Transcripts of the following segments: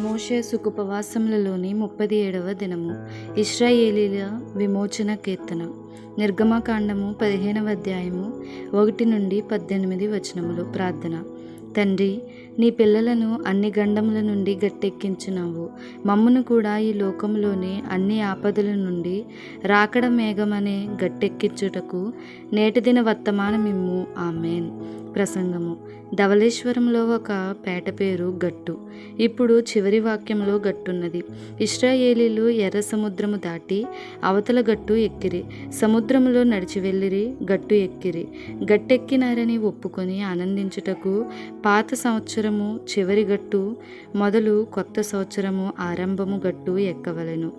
మోషే సుకుపవాసములలోని ముప్పది ఏడవ దినము. ఇస్రాయేలీల విమోచన కీర్తన. నిర్గమకాండము పదిహేనవ అధ్యాయము ఒకటి నుండి పద్దెనిమిది వచనములు. ప్రార్థన. తండ్రి నీ పిల్లలను అన్ని గండముల నుండి గట్టెక్కించినావు మమ్మును కూడా ఈ లోకంలోని అన్ని ఆపదల నుండి రాకడ మేఘమనే గట్టెక్కించుటకు నేటి దిన వర్తమానమిమ్ము ఆమెన్. ప్రసంగము. ధవళేశ్వరంలో ఒక పేట పేరు గట్టు. ఇప్పుడు చివరి వాక్యంలో గట్టున్నది. ఇస్రాయేలీలు ఎర్ర సముద్రము దాటి అవతల గట్టు ఎక్కిరి. సముద్రములో నడిచి వెళ్ళిరి గట్టు ఎక్కిరి. గట్టెక్కినారని ఒప్పుకొని ఆనందించుటకు పాత సంవత్సరము చివరి గట్టు మొదలు కొత్త సంవత్సరము ఆరంభము గట్టు ఎక్కవలెను.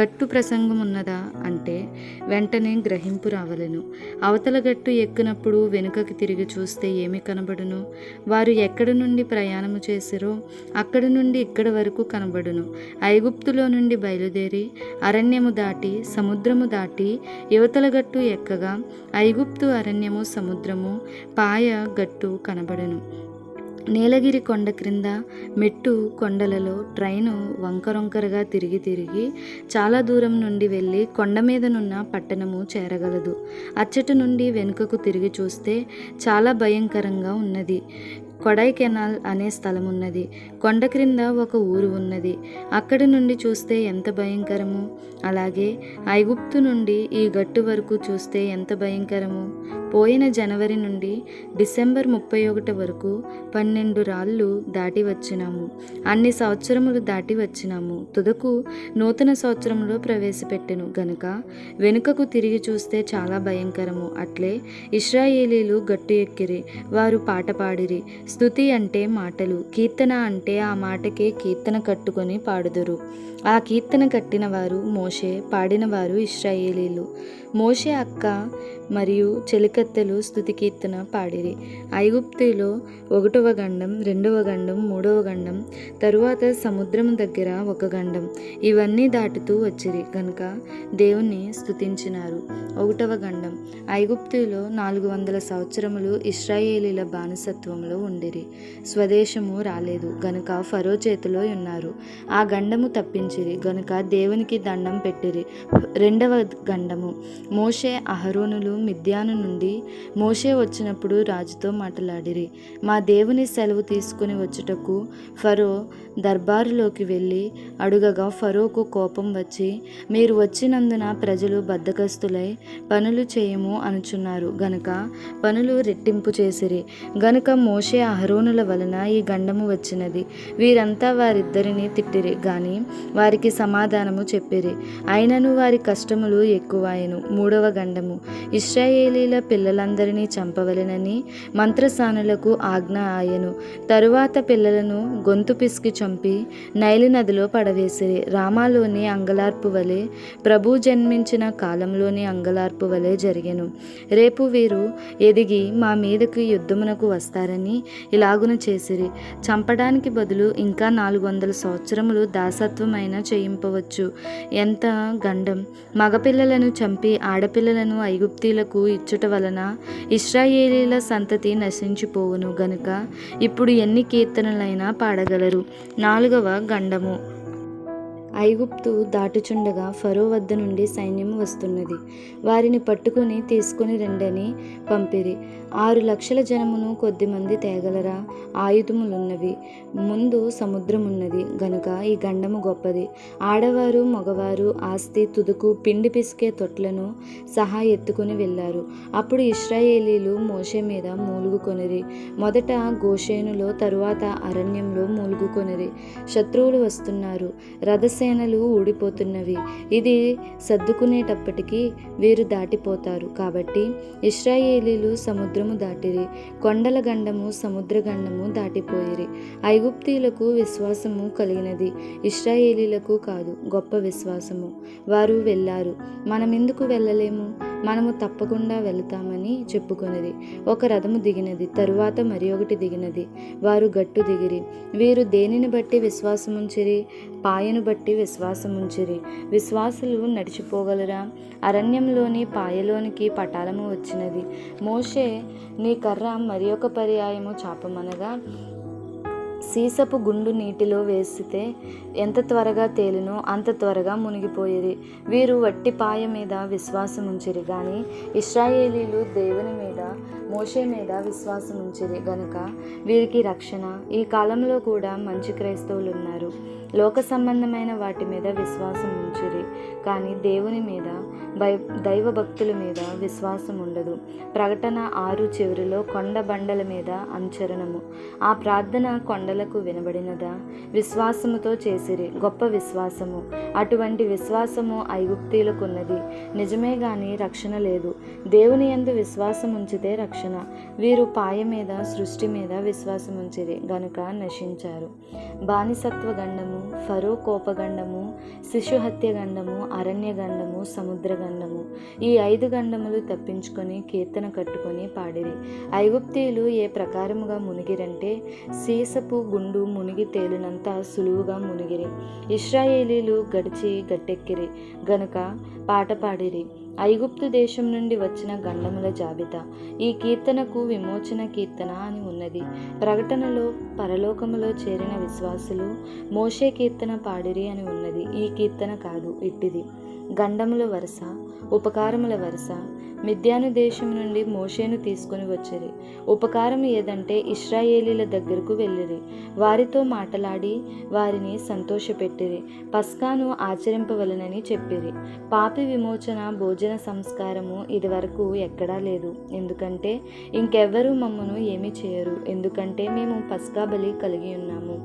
గట్టు ప్రసంగం ఉన్నదా అంటే వెంటనే గ్రహింపు రావలెను. అవతల గట్టు ఎక్కినప్పుడు వెనుకకి తిరిగి చూస్తే ఏమి కనబడును? వారు ఎక్కడి నుండి ప్రయాణము చేసిరో అక్కడి నుండి ఇక్కడి వరకు కనబడును. ఐగుప్తులో నుండి బయలుదేరి అరణ్యము దాటి సముద్రము దాటి యువతల గట్టు ఎక్కగా ఐగుప్తు అరణ్యము సముద్రము పాయ గట్టు కనబడును. నీలగిరి కొండ క్రింద మెట్టు కొండలలో ట్రైను వంకరొంకరగా తిరిగి తిరిగి చాలా దూరం నుండి వెళ్ళి కొండ మీదనున్న పట్టణము చేరగలదు. అచ్చటి నుండి వెనుకకు తిరిగి చూస్తే చాలా భయంకరంగా ఉన్నది. కొడైకెనాల్ అనే స్థలం ఉన్నది కొండ క్రింద ఒక ఊరు ఉన్నది. అక్కడి నుండి చూస్తే ఎంత భయంకరము? అలాగే ఐగుప్తు నుండి ఈ గట్టు వరకు చూస్తే ఎంత భయంకరము? పోయిన జనవరి నుండి డిసెంబర్ ముప్పై ఒకటి వరకు పన్నెండు రాళ్ళు దాటి వచ్చినాము. అన్ని సంవత్సరములు దాటి వచ్చినాము. తుదకు నూతన సంవత్సరంలో ప్రవేశపెట్టెను. గనుక వెనుకకు తిరిగి చూస్తే చాలా భయంకరము. అట్లే ఇస్రాయేలీలు గట్టు ఎక్కిరి. వారు పాట పాడిరి. స్థుతి అంటే మాటలు కీర్తన అంటే ఆ మాటకే కీర్తన కట్టుకొని పాడుదురు. ఆ కీర్తన కట్టిన వారు మోషే పాడినవారు ఇస్రాయేలీలు మోషే అక్క మరియు చెలికత్తెలు స్థుతి కీర్తన పాడిరి. ఐగుప్తిలో ఒకటవ గండం రెండవ గండం మూడవ గండం తరువాత సముద్రం దగ్గర ఒక గండం ఇవన్నీ దాటుతూ వచ్చిరి. కనుక దేవుణ్ణి స్థుతించినారు ఒకటవ గండం. ఐగుప్తిలో నాలుగు వందల సంవత్సరములు ఇస్రాయేలీల బానిసత్వంలో ఉండిరి. స్వదేశము రాలేదు. గనుక ఫరో చేతిలో ఉన్నారు. ఆ గండము తప్పించిరి. గనుక దేవునికి దండం పెట్టిరి. రెండవ గండము. మోషే అహరోనులు మిద్యాను నుండి మోషే వచ్చినప్పుడు రాజుతో మాట్లాడిరి. మా దేవుని సెలవు తీసుకుని వచ్చుటకు ఫరో దర్బారులోకి వెళ్ళి అడుగగా ఫరోకు కోపం వచ్చి మీరు వచ్చినందున ప్రజలు బద్దకస్తులై పనులు చేయము అనుచున్నారు. గనుక పనులు రెట్టింపు చేసిరి. గనుక మోషే అహరోనుల వలన ఈ గండము వచ్చినది. వీరంతా వారిద్దరిని తిట్టిరి. గాని వారికి సమాధానము చెప్పిరి. అయినను వారి కష్టములు ఎక్కువాయను. మూడవ గండము. ఇస్రాయేలీల పిల్లలందరినీ చంపవలెనని మంత్రసానులకు ఆజ్ఞ ఆయను. తరువాత పిల్లలను గొంతు పిసికి చంపి నైలు నదిలో పడవేసిరి. రామాలోని అంగలార్పు వలె ప్రభు జన్మించిన కాలంలోని అంగలార్పు వలె జరిగెను. రేపు వీరు ఎదిగి మా మీదకు యుద్ధమునకు వస్తారని ఇలాగున చేసిరి. చంపడానికి బదులు ఇంకా నాలుగు వందల సంవత్సరములు దాసత్వమైన చేయింపవచ్చు. ఎంత గండం. మగపిల్లలను చంపి ఆడపిల్లలను ఐగుప్తీలకు ఇచ్చుట వలన ఇస్రాయేలీల సంతతి నశించిపోవును గనుక ఇప్పుడు ఎన్ని కీర్తనలైనా పాడగలరు. నాలుగవ గండము. ఐగుప్తు దాటుచుండగా ఫరో వద్ద నుండి సైన్యం వస్తున్నది. వారిని పట్టుకుని తీసుకుని రండని పంపిరి. ఆరు లక్షల జనమును కొద్దిమంది తేగలరా? ఆయుధములున్నవి. ముందు సముద్రమున్నది. గనుక ఈ గండము గొప్పది. ఆడవారు మగవారు ఆస్తి తుదుకు పిండి పిసికే తొట్లను సహా ఎత్తుకుని వెళ్ళారు. అప్పుడు ఇస్రాయేలీలు మోషే మీద మూలుగుకొనిరి. మొదట గోషేనులో తరువాత అరణ్యంలో మూలుగుకొనిరి. శత్రువులు వస్తున్నారు. సేనలు ఊడిపోతున్నవి. ఇది సర్దుకునేటప్పటికీ వీరు దాటిపోతారు. కాబట్టి ఇస్రాయేలీలు సముద్రము దాటిరి కొండల గండము సముద్ర గండము దాటిపోయిరి. ఐగుప్తీలకు విశ్వాసము కలిగినది ఇస్రాయేలీలకు కాదు గొప్ప విశ్వాసము. వారు వెళ్ళారు. మనమెందుకు వెళ్ళలేము? మనము తప్పకుండా వెళతామని చెప్పుకున్నది ఒక రథము దిగినది తరువాత మరి ఒకటి దిగినది. వారు గట్టు దిగిరి. వీరు దేనిని బట్టి విశ్వాసముంచిరి? పాయను బట్టి విశ్వాసముంచిరి. విశ్వాసులు నడిచిపోగలరా? అరణ్యంలోని పాయలోనికి పటాలము వచ్చినది. మోషే నీ కర్ర మరి ఒక పర్యాయము చాపమనగా సీసపు గుండు నీటిలో వేసితే ఎంత త్వరగా తేలినో అంత త్వరగా మునిగిపోయేది. వీరు వట్టి పాయ మీద విశ్వాసం ఉంచిరి కానీ ఇస్రాయేలీలు దేవుని మీద మోషే మీద విశ్వాసం ఉంచిరి గనుక వీరికి రక్షణ. ఈ కాలంలో కూడా మంచి క్రైస్తవులు ఉన్నారు లోక సంబంధమైన వాటి మీద విశ్వాసం ఉంచిరి. కానీ దేవుని మీద భయ దైవ భక్తుల మీద విశ్వాసం ఉండదు ప్రకటన ఆరు చివరిలో కొండ బండల మీద అంచరణము. ఆ ప్రార్థన కొండలకు వినబడినదా? విశ్వాసముతో చేసిరి. గొప్ప విశ్వాసము. అటువంటి విశ్వాసము ఐగుప్తీలకున్నది. నిజమే గాని రక్షణ లేదు. దేవుని యందు విశ్వాసం ఉంచితే రక్షణ. వీరు పాయ మీద సృష్టి మీద విశ్వాసం ఉంచిరి గనుక నశించారు. బానిసత్వ గండము ఫరో కోపగండము శిశుహత్య గండము అరణ్య గండము సముద్ర గండము ఈ ఐదు గండములు తప్పించుకొని కీర్తన కట్టుకొని పాడిరి. ఐగుప్తీయులు ఏ ప్రకారముగా మునిగిరంటే సీసపు గుండు మునిగి తేలినంత సులువుగా మునిగిరి. ఇస్రాయేలీలు గడిచి గట్టెక్కిరి. గనుక పాట పాడిరి. ఐగుప్తు దేశం నుండి వచ్చిన గండముల జాబితా. ఈ కీర్తనకు విమోచన కీర్తన అని ఉన్నది. ప్రకటనలో పరలోకములో చేరిన విశ్వాసులు మోషే కీర్తన పాడిరి అని ఉన్నది. ఈ కీర్తన కాదు ఇట్టిది. గండముల వరుస ఉపకారముల వరుస మిద్యాను దేశం నుండి మోషేను తీసుకొని వచ్చిరి ఉపకారం ఏదంటే ఇస్రాయేలీల దగ్గరకు వెళ్ళిరి. వారితో మాటలాడి వారిని సంతోషపెట్టిరి. పస్కాను ఆచరింపవలనని చెప్పిరి. పాపి విమోచన భోజన సంస్కారము ఇదివరకు ఎక్కడా లేదు. ఎందుకంటే ఇంకెవ్వరూ మమ్మను ఏమీ చేయరు. ఎందుకంటే మేము పస్కా బలి కలిగి ఉన్నాము.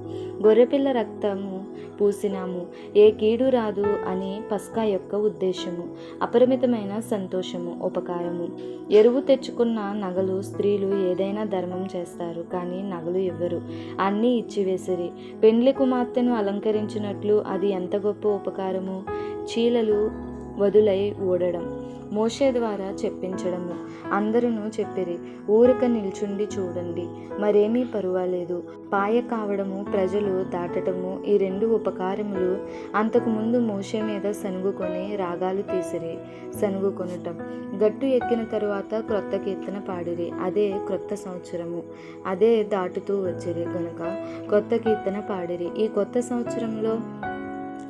గొర్రెపిల్ల రక్తము పూసినాము. ఏ కీడు రాదు అని పస్కా యొక్క ఉద్దేశము అపరిమితమైన సంతోషము ఉపకారము. ఎరువు తెచ్చుకున్న నగలు స్త్రీలు ఏదైనా ధర్మం చేస్తారు కానీ నగలు ఇవ్వరు అన్నీ ఇచ్చివేసిరి పెండ్లి కుమార్తెను అలంకరించినట్లు అది ఎంత గొప్ప ఉపకారము? చీలలు వదులై ఓడడం మోషే ద్వారా చెప్పించడము. అందరూ చెప్పిరి ఊరిక నిల్చుండి చూడండి మరేమీ పర్వాలేదు. పాయ కావడము ప్రజలు దాటటము ఈ రెండు ఉపకారములు అంతకుముందు మోషే మీద సనుగుకొని రాగాలు తీసిరి సనుగుకొనటం. గట్టు ఎక్కిన తరువాత క్రొత్త కీర్తన పాడిరి అదే క్రొత్త సంవత్సరము. అదే దాటుతూ వచ్చిరి గనుక కొత్త కీర్తన పాడిరి. ఈ కొత్త సంవత్సరంలో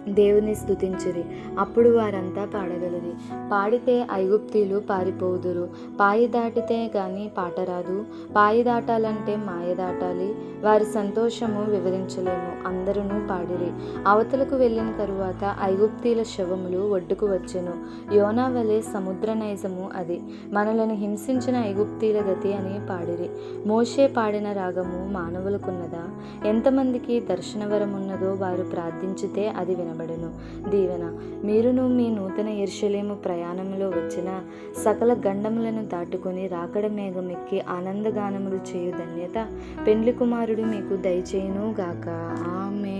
దేవుని స్తుతించిరి అప్పుడు వారంతా పాడగలరి. పాడితే ఐగుప్తీలు పారిపోదురు పాయి దాటితే కానీ పాట రాదు. పాయి దాటాలంటే మాయ దాటాలి. వారి సంతోషము వివరించలేము. అందరూ పాడిరి. అవతలకు వెళ్ళిన తరువాత ఐగుప్తీల శవములు ఒడ్డుకు వచ్చెను. యోనా వలె సముద్ర నైజము అది. మనలను హింసించిన ఐగుప్తీల గతి అని పాడిరి. మోషే పాడిన రాగము మానవులకున్నదా? ఎంతమందికి దర్శనవరం ఉన్నదో వారు ప్రార్థించితే అది వినబడును దీవెన మీరును మీ నూతన ఎర్షలేము ప్రయాణంలో వచ్చిన సకల గండములను దాటుకొని రాకడ మేఘమెక్కి ఆనందగానములు చేయు ధన్యత పెండ్లి కుమారుడు మీకు దయచేయును గాక ఆమె